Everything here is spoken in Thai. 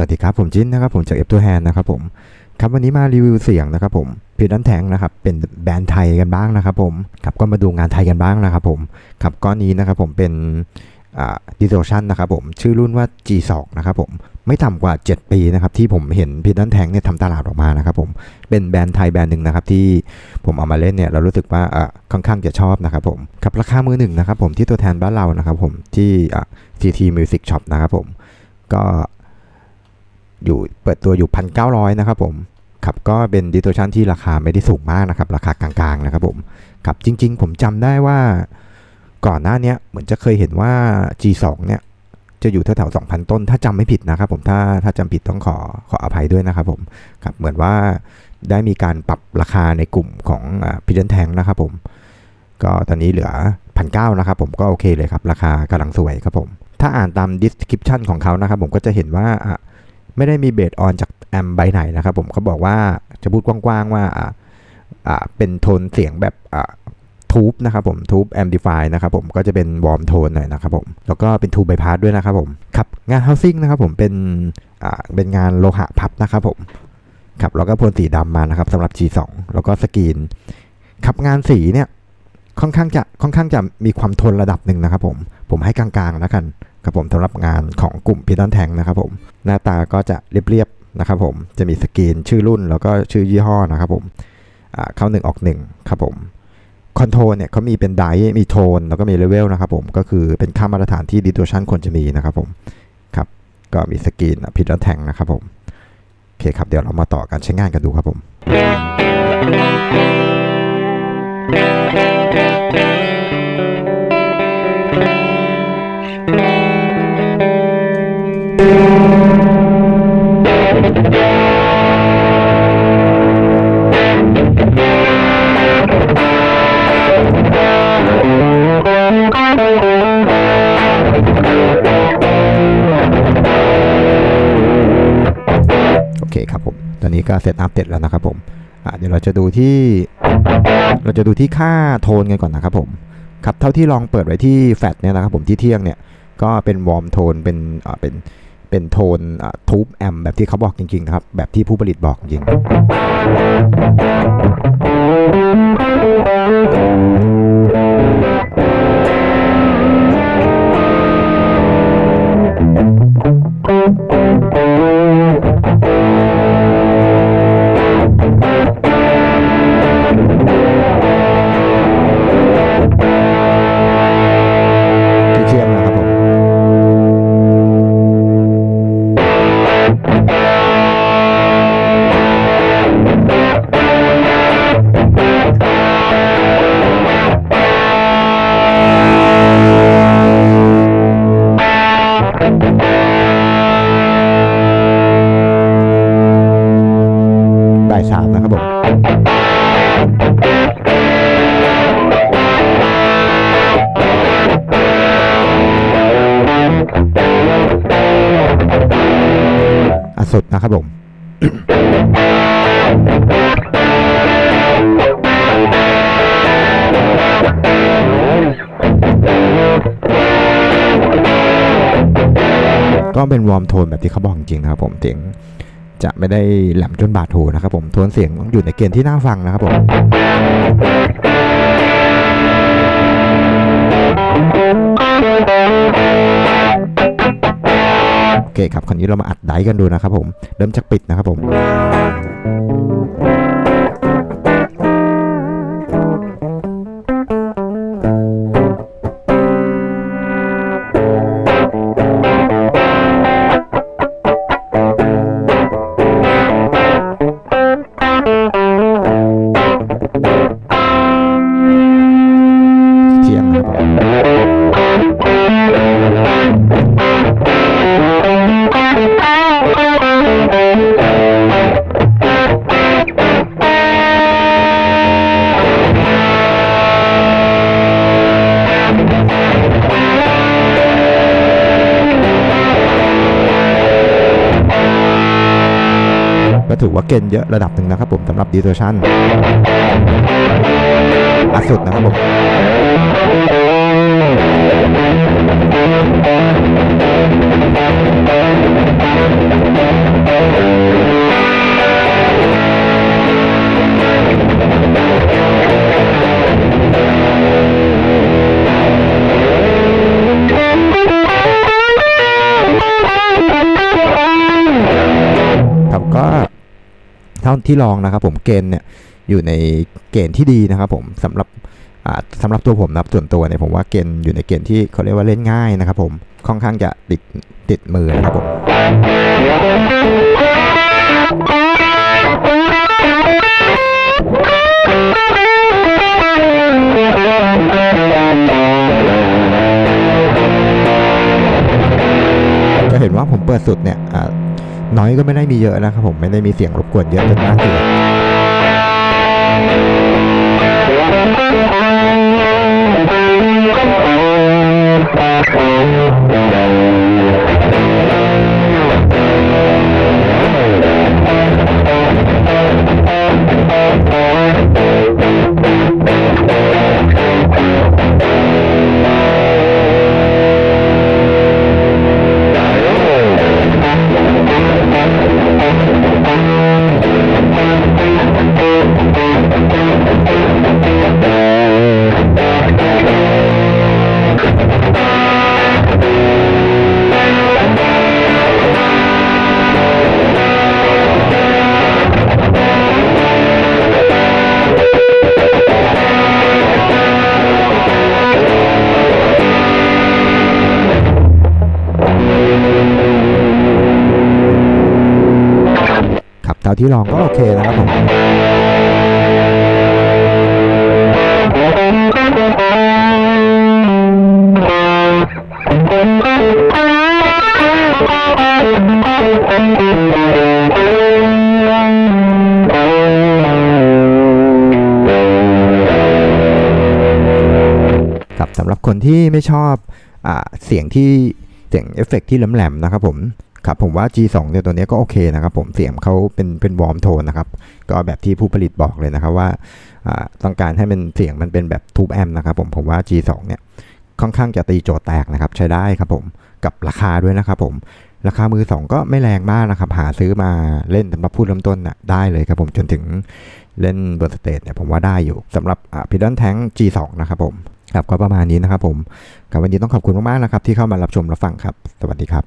สวัสดีครับ ผมจิ้นนะครับผมจากเอฟตัวแฮนนะครับผมครับวันนี้มารีวิวเสียงนะครับผมพีดันแทงนะครับเป็นแบรนด์ไทยกันบ้างนะครับผมครับก็มาดูงานไทยกันบ้างนะครับผมครับก้อนนี้นะครับผมเป็นดิโซชันนะครับผมชื่อรุ่นว่า G2 นะครับผมไม่ต่ำกว่า 7 ปีนะครับที่ผมเห็นพีดันแทงเนี่ยทำตลาดออกมานะครับผมเป็นแบรนด์ไทยแบรนด์หนึ่งนะครับที่ผมเอามาเล่นเนี่ยเรารู้สึกว่าค่อนข้างจะชอบนะครับผมครับราคามือหนึ่งนะครับผมที่ตัวแทนบ้านเรานะครับผมที่ CT Music Shop นะครับผมก็ อยู่เปิดตัวอยู่พันเก้าร้อยนะครับผมครับก็เป็นดิจิชันที่ราคาไม่ได้สูงมากนะครับ ราคากลางๆนะครับผมครับจริงๆ ผมจำได้ว่าก่อนหน้านี้เหมือนจะเคยเห็นว่า G2 เนี่ยจะอยู่แถวๆ2,000 ต้น ถ้าจำไม่ผิดนะครับผมถ้าถ้าจำผิดต้องขอขออภัยด้วยนะครับผมครับเหมือนว่าได้มีการปรับราคาในกลุ่มของพิเดนแทงนะครับผม ก็ตอนนี้เหลือพันเนะครับผมก็โอเคเลยครับ ราคากำลังสวยครับผม ถ้าอ่านตาม description ของเขานะครับผมก็จะเห็นว่าอะ ไม่ได้มีเบสออนจากแอมใบไหนนะครับผมเขาบอกว่าจะพูดกว้างๆว่าอ่าเป็นโทนเสียงแบบอ่าทูบนะครับผมทูบแอมพลิฟายนะครับผมก็จะเป็นวอร์มโทนหน่อยนะครับผมแล้วก็เป็นทูบไบพาสด้วยนะครับผมครับงานเฮาซิ่งนะครับผมเป็นอ่าเป็นงานโลหะพับนะครับผมครับแล้วก็พ่นสีดำมานะครับสำหรับ G2 แล้วก็สกรีนครับงานสีเนี่ยค่อนข้างจะค่อนข้างจะมีความทนระดับหนึ่งนะครับผมผมให้กลางๆแล้วกันครับผมสำหรับงานของกลุ่มพีทันแทงนะครับผม หน้าตาก็จะเรียบๆนะครับผมจะมีสกรีนชื่อรุ่นแล้วก็ชื่อยี่ห้อนะครับผมเข้าหนึ่งออกหนึ่งครับผมคอนโทรลเนี่ยเขามีเป็นไดมีโทน แล้วก็มีเลเวลนะครับผมก็คือเป็นค่ามาตรฐานที่ดิโทชันควรจะมีนะครับผมครับก็มีสกรีนพีทันแทงนะครับผมโอเคครับเดี๋ยวเรามาต่อการใช้งานกันดูครับผมอ คครับผม ตอนนี้ก็เซตอัพเสร็จแล้วนะครับผมเดี๋ยวเราจะดูที่ เราจะดูที่ค่าโทนกันก่อนนะครับผมครับเท่าที่ลองเปิดไว้ที่แฟลชเนี่ยนะครับผมที่เที่ยงเนี่ยก็เป็นวอร์มโทนเป็นเป็นเป็นโทนทูบแอมแบบที่เขาบอกจริงๆนะครับ แบบที่ผู้ผลิตบอกจริง นะครับผมก็เป็นวอร์มโทนแบบที่เขาบอกจริงๆนะครับผมเสียงจะไม่ได้แหลมจนบาดหูนะครับผมโทนเสียงอยู่ในเกณฑ์ที่น่าฟังนะครับผม เคครับคราวนี้เรามาอัดไดฟ์กันดูนะครับผม เริ่มจากปิดนะครับผมเทียงนะครับผม ถือว่าเกณฑ์เยอะระดับหนึ่งนะครับผมสำหรับดีเทชันล่าสุดนะครับผม Thank ท่าที่ลองนะครับผมเกณฑ์เนี่ยอยู่ในเกณฑ์ที่ดีนะครับผมสำหรับอ่าสำหรับตัวผมนะครับส่วนตัวเนี่ยผมว่าเกณฑ์อยู่ในเกณฑ์ที่เขาเรียกว่าเล่นง่ายนะครับผมค่อนข้างจะติดติดมือนะครับผมจะเห็นว่าผมเปิดสุดเนี่ยอ่า น้อยก็ไม่ได้มีเยอะนะครับผมไม่ได้มีเสียงรบกวนเยอะจนน่าเกลียด ท่าที่ลองก็โอเคนะครับผมำหรับคนที่ไม่ชอบอเสียงที่เสียงเอฟเฟกต์ที่แหลมๆนะครับผมครับผมว่า G2 เนี่ยตัวนี้ก็โอเคนะครับผมเสียงเขาเป็นเป็นวอร์มโทนนะครับ ก็แบบที่ผู้ผลิตบอกเลยนะครับว่าต้องการให้มันเสียงมันเป็นแบบทูบแอมนะครับผมผมว่า G2 เนี่ยค่อนข้างจะตีโจทย์แตกนะครับใช้ได้ครับผมกับราคาด้วยนะครับผมราคามือสองก็ไม่แรงมากนะครับ หาซื้อมาเล่นสำหรับผู้เริ่มต้นน่ะได้เลยครับผมจนถึงเล่นบนสเตจเนี่ยผมว่าได้อยู่สำหรับพิดอนแทง G2 นะครับผม ครับก็ประมาณนี้นะครับผมกับวันนี้ต้องขอบคุณมากๆนะครับที่เข้ามารับชมรับฟังครับ สวัสดีครับ